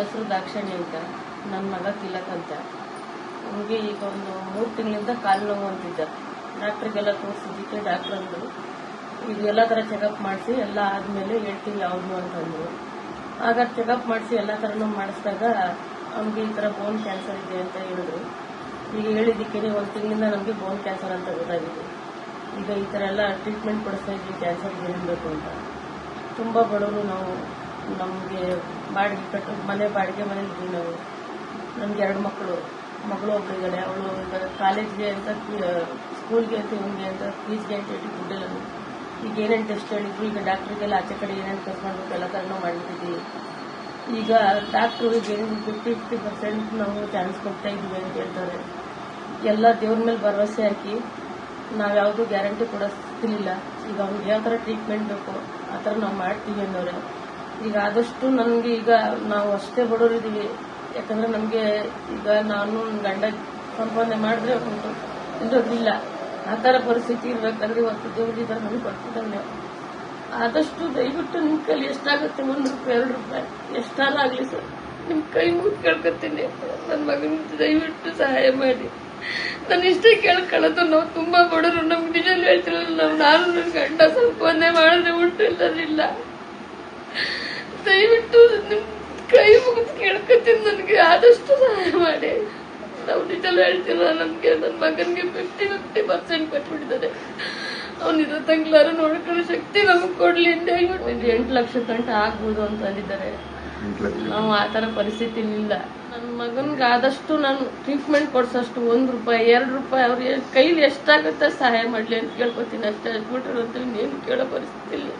ಹೆಸರು ದಾಕ್ಷಣ್ಯ ಅಂತ. ನನ್ನ ಮಗ ತಿಲಕ್ ಅಂತ. ನಮಗೆ ಈಗ ಒಂದು ಮೂರು ತಿಂಗಳಿಂದ ಕಾಲು ನೋವು ಅಂತಿದ್ದ. ಡಾಕ್ಟ್ರಿಗೆಲ್ಲ ತೋರಿಸಿದ್ದಕ್ಕೆ ಡಾಕ್ಟ್ರ್ ಅಂದರು. ಇದು ಎಲ್ಲ ಥರ ಚೆಕಪ್ ಮಾಡಿಸಿ ಎಲ್ಲ ಆದಮೇಲೆ ಹೇಳ್ತೀನಿ ಯಾವುದು ಅಂತಂದರು ಆಗ ಚೆಕಪ್ ಮಾಡಿಸಿ ಎಲ್ಲ ಥರನೂ ಮಾಡಿಸಿದಾಗ ಅವ್ನಿಗೆ ಈ ಥರ ಬೋನ್ ಕ್ಯಾನ್ಸರ್ ಇದೆ ಅಂತ ಹೇಳಿದ್ರು. ಈಗ ಹೇಳಿದ್ದಕ್ಕೆ ಒಂದು ತಿಂಗಳಿಂದ ನಮಗೆ ಬೋನ್ ಕ್ಯಾನ್ಸರ್ ಅಂತ ಗೊತ್ತಾಗಿದೆ. ಈಗ ಈ ಥರ ಎಲ್ಲ ಟ್ರೀಟ್ಮೆಂಟ್ ಕೊಡಿಸ್ತಾ ಇದ್ವಿ ಕ್ಯಾನ್ಸರ್ ಏನಿರಬೇಕು ಅಂತ. ತುಂಬ ಬಡವರು ನಾವು. ನಮಗೆ ಬಾಡಿಗೆ ಕಟ್ಟು, ಮನೆ ಬಾಡಿಗೆ ಮನೇಲಿ ಇದ್ವಿ ನಾವು ನಮ್ಗೆ ಎರಡು ಮಕ್ಕಳು. ಮಗಳು ಒಬ್ಳು ಇದ್ದಾಳೆ. ಅವಳು ಈಗ ಕಾಲೇಜ್ಗೆ ಅಂತ ಸ್ಕೂಲ್ಗೆ ಅಂತ ಹಿಂಗೆ ಅಂತ, ಫೀಸ್ಗೆ ಅಂತ ಹೇಳಿ ಈಗ ಏನೇನು ಟೆಸ್ಟ್ ಹೇಳಿದ್ರು, ಈಗ ಡಾಕ್ಟ್ರಿಗೆಲ್ಲ ಆಚೆ ಕಡೆ ಏನೇನು ಟೆಸ್ಟ್ ಮಾಡಬೇಕು ಎಲ್ಲ ಥರನೂ ಮಾಡಿದ್ದೀವಿ ಈಗ ಡಾಕ್ಟ್ರು ಈಗ ಏನು ಫಿಫ್ಟಿ ಫಿಫ್ಟಿ ಪರ್ಸೆಂಟ್ ನಾವು ಚಾನ್ಸ್ ಕೊಡ್ತಾ ಇದ್ದೀವಿ ಅಂತ ಹೇಳ್ತಾರೆ. ಎಲ್ಲ ದೇವ್ರ ಮೇಲೆ ಭರವಸೆ ಹಾಕಿ ನಾವು ಯಾವುದೂ ಗ್ಯಾರಂಟಿ ಕೊಡಿಸ್ತಿರ್ಲಿಲ್ಲ. ಈಗ ಅವ್ನಿಗೆ ಯಾವ ಥರ ಟ್ರೀಟ್ಮೆಂಟ್ ಬೇಕು ಆ ಥರ ನಾವು ಮಾಡ್ತೀವಿ ಅನ್ನೋರೆ. ಈಗ ಆದಷ್ಟು ನನಗೆ ಈಗ ನಾವು ಅಷ್ಟೇ ಬಡವರಿದ್ದೀವಿ ಯಾಕಂದ್ರೆ ನಮಗೆ ಈಗ ನಾನು ಗಂಡ ಸಂಪಾದನೆ ಮಾಡಿದ್ರೆ ಉಂಟು ಇರೋದಿಲ್ಲ ಆ ಥರ ಪರಿಸ್ಥಿತಿ ಇರ್ಬೇಕಾದ್ರೆ ಇವತ್ತು ದೇವ್ರ ತರ ಥರ ನಮ್ಗೆ ಕೊಡ್ತಿದ್ದಾನೆ ಆದಷ್ಟು ದಯವಿಟ್ಟು ನಿಮ್ಮ ಕೈಲಿ ಎಷ್ಟಾಗುತ್ತೆ ಒಂದು ರೂಪಾಯಿ, ಎರಡು ರೂಪಾಯಿ ಎಷ್ಟಾರ ಆಗಲಿ ಸರ್ ನಿಮ್ಮ ಕೈ ಮುಗಿದು ಕೇಳ್ಕೊತೀನಿ. ನನ್ನ ಮಗನ ದಯವಿಟ್ಟು ಸಹಾಯ ಮಾಡಿ. ನಾನು ಇಷ್ಟೇ ಕೇಳ್ಕೊಳ್ಳೋದು, ನಾವು ತುಂಬಾ ಬಡವರು, ನಮ್ಗೆ ನಿಜ ಹೇಳ್ತಿರಲ್ಲ, ನಾವು ನಾನು ನನ್ನ ಗಂಡ ಸಂಪಾದನೆ ಮಾಡಿದ್ರೆ ಉಂಟು ಇಲ್ಲದಿಲ್ಲ ದಯವಿಟ್ಟು ನಿಮ್ ಕೈ ಮುಗಿದು ಕೇಳ್ಕೊತೀನಿ ನನಗೆ. ಆದಷ್ಟು ಸಹಾಯ ಮಾಡಿ. ನಾವು ನಿಜಲು ಹೇಳ್ತಿಲ್ಲ ನಮ್ಗೆ ನನ್ನ ಮಗನಿಗೆ ಫಿಫ್ಟಿ ಫಿಫ್ಟಿ ಪರ್ಸೆಂಟ್ ಕೊಟ್ಬಿಟ್ಟಿದ್ದಾರೆ. ಅವನಿರೋ ತಂಗ್ಲಾರು ನೋಡ್ಕೊಳ್ಳೋ ಶಕ್ತಿ ನಮಗೆ ಕೊಡ್ಲಿ ಅಂತ ಹೇಳ್ಬಿಟ್ಟು. ಎಂಟು ಲಕ್ಷ ಗಂಟೆ ಆಗ್ಬೋದು ಅಂತ ಅಂದಿದ್ದಾರೆ. ನಾವು ಆ ಥರ ಪರಿಸ್ಥಿತಿ ಇಲ್ಲ ನನ್ನ ಮಗನಿಗೆ ಆದಷ್ಟು ನಾನು ಟ್ರೀಟ್ಮೆಂಟ್ ಕೊಡ್ಸೋಷ್ಟು ಒಂದು ರೂಪಾಯಿ ಎರಡು ರೂಪಾಯಿ ಅವ್ರಿಗೆ ಕೈಲಿ ಎಷ್ಟಾಗುತ್ತೆ ಸಹಾಯ ಮಾಡಲಿ ಅಂತ ಕೇಳ್ಕೊತೀನಿ ಅಷ್ಟೇ ಬಿಟ್ರೆ ಅಂತ ಇನ್ನೇನು ಕೇಳೋ ಪರಿಸ್ಥಿತಿ ಇಲ್ಲ